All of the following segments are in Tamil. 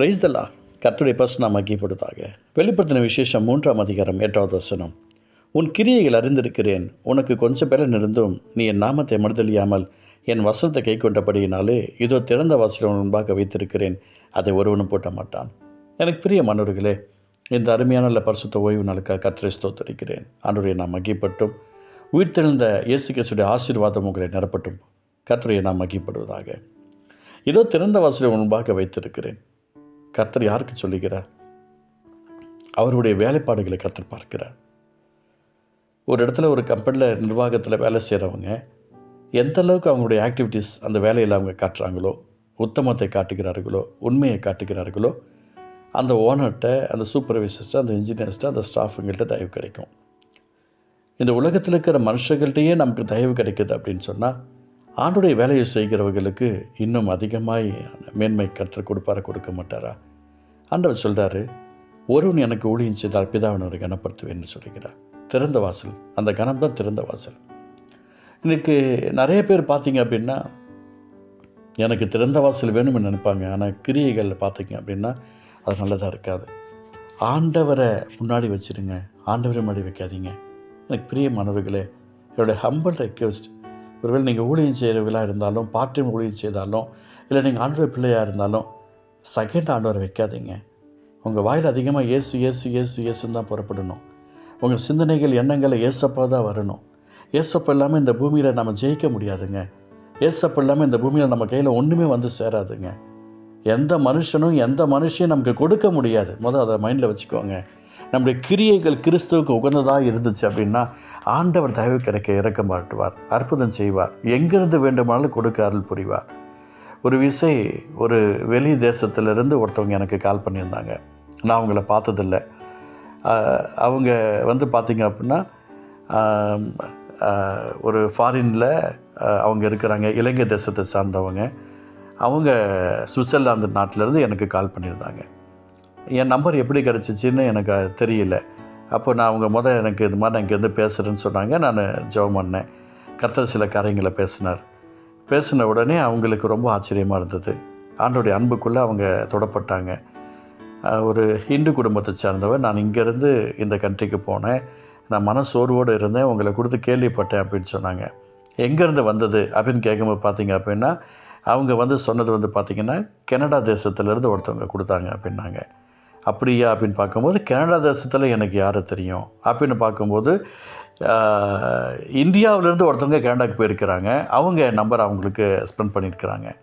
பிரைஸ் தல்லா கர்த்தருடைய பசு நாம் மகிப்படுவதாக வெளிப்படுத்தின விசேஷம் மூன்றாம் அதிகாரம் எட்டாவது வசனம். உன் கிரியைகள் அறிந்திருக்கிறேன். உனக்கு கொஞ்சம் பேரன் இருந்தும் நீ என் நாமத்தை மறுதலியாமல் என் வசனத்தை கை கொண்டபடியினாலே இதோ திறந்த வாசலை முன்பாக வைத்திருக்கிறேன். அதை ஒருவனும் போட்ட மாட்டான் எனக்கு பிரிய மன்னர்களே இந்த அருமையான பரிசுத்த ஓய்வு நாளுக்காக கத்திரை ஸ்தோத்தரிக்கிறேன். அன்றைய நாம் மகிப்பட்டும். உயிர்த்தெழுந்த இயேசு கிறிஸ்துடைய ஆசீர்வாதம் உங்களை நிரப்பட்டும். கத்துரையை நாம் மகிப்படுவதாக இதோ திறந்த வாசலை முன்பாக வைத்திருக்கிறேன். கர்த்தர் யாருக்கு சொல்லுகிறார்? அவருடைய வேலைப்பாடுகளை கர்த்தர் பார்க்கிறார். ஒரு இடத்துல ஒரு கம்பெனியில் நிர்வாகத்தில் வேலை செய்கிறவங்க எந்த அளவுக்கு அவங்களுடைய ஆக்டிவிட்டீஸ் அந்த வேலையில் அவங்க காட்டுறாங்களோ உத்தமத்தை காட்டுகிறார்களோ உண்மையை காட்டுகிறார்களோ அந்த ஓனர்கிட்ட அந்த சூப்பர்வைசர்ஸ்ட்டு அந்த இன்ஜினியர்ஸ்ட்டு அந்த ஸ்டாஃபுங்கள்ட்ட தயவு கிடைக்கும். இந்த உலகத்தில் இருக்கிற மனுஷர்கள்ட்டையே நமக்கு தயவு கிடைக்குது அப்படின்னு சொன்னால் ஆண்டுடைய வேலையை செய்கிறவர்களுக்கு இன்னும் அதிகமாய் மேன்மை கற்றுக் கொடுப்பாரா கொடுக்க மாட்டாரா? ஆண்டவர் சொல்கிறாரு ஒருவன் எனக்கு ஊழியம் செய்தால் பிதாவின் ஒரு கனப்படுத்துவேன்னு சொல்லுகிறார் திறந்த வாசல். அந்த கணம் தான் திறந்த வாசல். இன்னைக்கு நிறைய பேர் பார்த்தீங்க அப்படின்னா எனக்கு திறந்த வாசல் வேணும்னு நினைப்பாங்க. ஆனால் கிரியைகள் பார்த்தீங்க அப்படின்னா அது நல்லதாக இருக்காது. ஆண்டவரை முன்னாடி வச்சுருங்க. ஆண்டவரை முன்னாடி வைக்காதீங்க. எனக்கு பிரியமானவர்களே என்னுடைய ஹம்பிள் ரெக்வஸ்ட் ஒருவேளை நீங்கள் ஊழியம் செய்கிறவர்களாக இருந்தாலும் பார்ட் டைம் ஊழியம் செய்தாலும் இல்லை நீங்கள் ஆண்டவர் பிள்ளையாக இருந்தாலும் செகண்ட் ஆண்டவரை வைக்காதீங்க. உங்கள் வாயில் அதிகமாக ஏசு ஏசு ஏசு ஏசுன்னு தான் புறப்படணும். உங்கள் சிந்தனைகள் எண்ணங்களை ஏசப்பா தான் வரணும். ஏசப்பா இல்லாமல் இந்த பூமியில் நம்ம ஜெயிக்க முடியாதுங்க. ஏசப்பா இல்லாமல் இந்த பூமியில் நம்ம கையில் ஒன்றுமே வந்து சேராதுங்க. எந்த மனுஷனும் எந்த மனுஷையும் நமக்கு கொடுக்க முடியாது. முதல் அதை மைண்டில் வச்சுக்கோங்க. நம்முடைய கிரியைகள் கிறிஸ்துவுக்கு உகந்ததாக இருந்துச்சு அப்படின்னா ஆண்டவர் தயவு கிடைக்க இறக்க மாட்டுவார் அற்புதம் செய்வார். எங்கிருந்து வேண்டுமானாலும் கொடுக்க அருள் புரிவார். ஒரு விசை ஒரு வெளி தேசத்திலிருந்து ஒருத்தவங்க எனக்கு கால் பண்ணியிருந்தாங்க. நான் அவங்கள பார்த்ததில்ல. அவங்க வந்து பார்த்திங்க அப்படின்னா ஒரு ஃபாரினில் அவங்க இருக்கிறாங்க இலங்கை தேசத்தை சார்ந்தவங்க. அவங்க சுவிட்சர்லாந்து நாட்டிலேருந்து எனக்கு கால் பண்ணியிருந்தாங்க. என் நம்பர் எப்படி கிடச்சிச்சின்னு எனக்கு தெரியல. அப்போ நான் அவங்க முதல் எனக்கு இது மாதிரி நான் இங்கேருந்து பேசுகிறேன்னு சொன்னாங்க. நான் ஜெபம் பண்ணேன். கர்த்தர் சில காரியங்களை பேசினார். பேசின உடனே அவங்களுக்கு ரொம்ப ஆச்சரியமாக இருந்தது. ஆண்டோடைய அன்புக்குள்ளே அவங்க தொடப்பட்டாங்க. ஒரு ஹிந்து குடும்பத்தை சேர்ந்தவன் நான் இங்கேருந்து இந்த கண்ட்ரிக்கு போனேன். நான் மனசோர்வோடு இருந்தேன். உங்களை கொடுத்து கேள்விப்பட்டேன் அப்படின்னு சொன்னாங்க. எங்கேருந்து வந்தது அப்படின்னு கேட்கும்போது பார்த்தீங்க அப்படின்னா அவங்க வந்து சொன்னது வந்து பார்த்திங்கன்னா கனடா தேசத்துலேருந்து ஒருத்தவங்க கொடுத்தாங்க அப்படின்னாங்க. அப்படியா அப்படின்னு பார்க்கும்போது கனடா தேசத்தில் எனக்கு யாரை தெரியும்? அப்படின்னு பார்க்கும்போது இந்தியாவிலேருந்து ஒருத்தவங்க கனடாவுக்கு போயிருக்கிறாங்க. அவங்க நம்பர் அவங்களுக்கு ஸ்பெண்ட் பண்ணியிருக்கிறாங்க.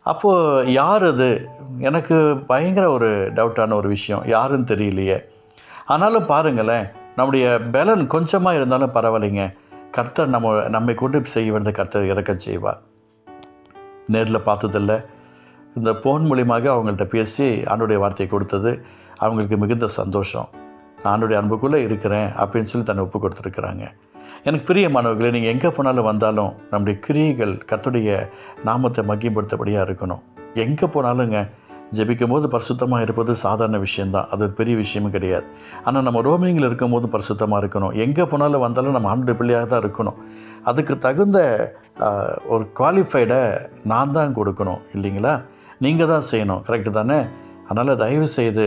அப்போது யார் அது? எனக்கு பயங்கர ஒரு டவுட்டான ஒரு விஷயம். யாருன்னு தெரியலையே. ஆனாலும் பாருங்களேன் நம்முடைய பலன் கொஞ்சமாக இருந்தாலும் பரவாயில்லைங்க. கர்த்தர் நம்ம நம்மை கொண்டு செய்ய வேண்டிய கர்த்தர் இறக்கம் செய்வார். நேரில் பார்த்ததில்ல. இந்த ஃபோன் மூலியமாக அவங்கள்ட்ட பேசி ஆண்டுடைய வார்த்தையை கொடுத்தது அவங்களுக்கு மிகுந்த சந்தோஷம். நான் ஆண்டுடைய அன்புக்குள்ளே இருக்கிறேன் அப்படின்னு சொல்லி தன்னை ஒப்பு கொடுத்துருக்குறாங்க. எனக்கு பிரியமானவர்களே நீங்கள் எங்கே போனாலும் வந்தாலும் நம்முடைய கிரியைகள் கத்துடைய நாமத்தை மகிப்படுத்தபடியாக இருக்கணும். எங்கே போனாலுங்க ஜெபிக்கும் போது பரிசுத்தமாக இருப்பது சாதாரண விஷயந்தான் அது ஒரு பெரிய விஷயமும் கிடையாது. ஆனால் நம்ம ரோமிங்கில் இருக்கும்போது பரிசுத்தமாக இருக்கணும். எங்கே போனாலும் வந்தாலும் நம்ம ஆண்டு பிள்ளையாக தான் இருக்கணும். அதுக்கு தகுந்த ஒரு குவாலிஃபைடை நான் தான் கொடுக்கணும். இல்லைங்களா? நீங்கள் தான் செய்யணும். கரெக்டு தானே? அதனால் தயவு செய்து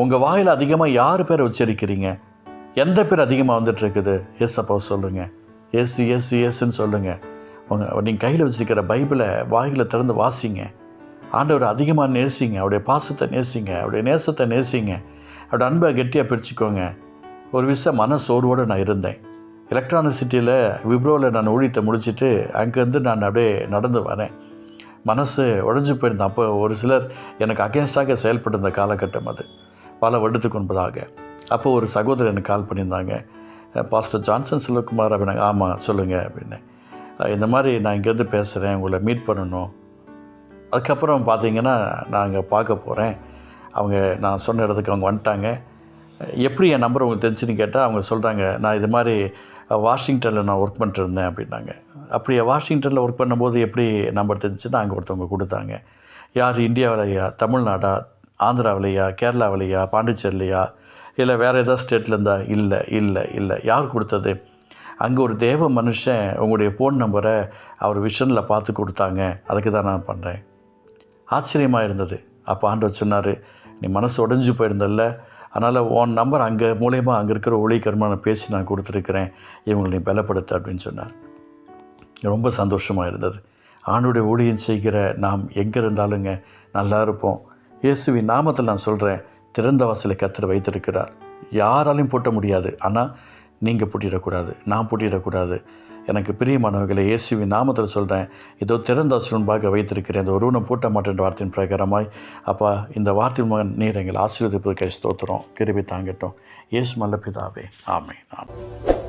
உங்கள் வாயில் அதிகமாக யார் பேரை உச்சரிக்கிறீங்க? எந்த பேர் அதிகமாக வந்துட்டுருக்குது? எஸ் அப்போ சொல்லுங்கள் எஸ் எஸ் எஸ்ன்னு சொல்லுங்கள் உங்கள் நீங்கள் கையில் வச்சிருக்கிற பைபிளை வாயில் திறந்து வாசிங்க. ஆண்டவர் அதிகமாக நேசிங்க. அவருடைய பாசத்தை நேசிங்க. அவருடைய நேசத்தை நேசிங்க. அவருடைய அன்பை கெட்டியாக பிடிச்சிக்கோங்க ஒரு விஷயம் மன சோர்வோடு நான் இருந்தேன். எலக்ட்ரானிசிட்டியில் விப்ரோவில் நான் ஊழியத்தை முடிச்சுட்டு அங்கேருந்து நான் அப்படியே நடந்து வரேன். மனசு உடஞ்சி போயிருந்தேன் அப்போ ஒரு சிலர் எனக்கு அகேன்ஸ்டாக செயல்பட்டிருந்த காலகட்டம் அது. பல வருடத்துக்கு முன்பதாக. அப்போ ஒரு சகோதரர் எனக்கு கால் பண்ணியிருந்தாங்க. பாஸ்டர் ஜான்சன் செல்வகுமார் அப்படின்னாங்க ஆமாம் சொல்லுங்கள் அப்படின்னு. இந்த மாதிரி நான் இங்கேருந்து பேசுகிறேன் உங்களை மீட் பண்ணணும். அதுக்கப்புறம் பார்த்தீங்கன்னா நான் அங்கே பார்க்க போகிறேன் அவங்க நான் சொன்ன இடத்துக்கு அவங்க வந்துட்டாங்க. எப்படி என் நம்பர் உங்களுக்கு தெரிஞ்சுன்னு கேட்டால் அவங்க சொல்கிறாங்க நான் இது மாதிரி வாஷிங்டனில் நான் ஒர்க் பண்ணிட்டுருந்தேன் அப்படின்னாங்க. அப்படியே வாஷிங்டனில் ஒர்க் பண்ணும்போது எப்படி நம்பர் தெரிஞ்சுன்னா அங்கே ஒருத்தவங்க கொடுத்தாங்க. யார் இந்தியாவிலையா தமிழ்நாடா ஆந்திராவிலையா கேரளாவிலையா பாண்டிச்சேரிலையா இல்லை வேறு ஏதாவது ஸ்டேட்டில் இருந்தால் இல்லை இல்லை இல்லை யார் கொடுத்தது? அங்கே ஒரு தேவ மனுஷன் உங்களுடைய ஃபோன் நம்பரை அவர் விஷனில் பார்த்து கொடுத்தாங்க. அதுக்கு தான் நான் பண்ணுறேன் ஆச்சரியமாக இருந்தது. அப்போ ஆண்டவர் சொன்னார் நீ மனசு உடஞ்சி போயிருந்தல்ல அதனால் உன் நம்பர் அங்கே மூலயமா அங்கே இருக்கிற ஒளிக்கருமா நான் பேசி நான் கொடுத்துருக்குறேன். இவங்களை நீ பலப்படுத்த அப்படின்னு சொன்னார். ரொம்ப சந்தோஷமாக இருந்தது. ஆண்டுடைய ஊழியம் செய்கிற நாம் எங்கே இருந்தாலுங்க நல்லா இருப்போம். இயேசுவின் நாமத்தில் நான் சொல்கிறேன் திறந்த வாசலை கத்தர் வைத்திருக்கிறார். யாராலையும் பூட்ட முடியாது. ஆனால் நீங்கள் பூட்டிடக்கூடாது நான் பூட்டிடக்கூடாது எனக்கு பிரியமானவர்களை இயேசுவின் நாமத்தில் சொல்கிறேன் ஏதோ திறந்த வாசல் முன்பாக வைத்திருக்கிறேன் இந்த ஒருவனை பூட்ட மாட்டேன் வார்த்தையின் பிரகாரமாய். அப்பா இந்த வார்த்தையின் மகன் நீர் எங்களை ஆசீர்வதிப்பதற்காக ஸ்தோத்திரம் கிருபி தாங்கட்டும். இயேசு மல்ல பிதாவே ஆமை ஆமாம்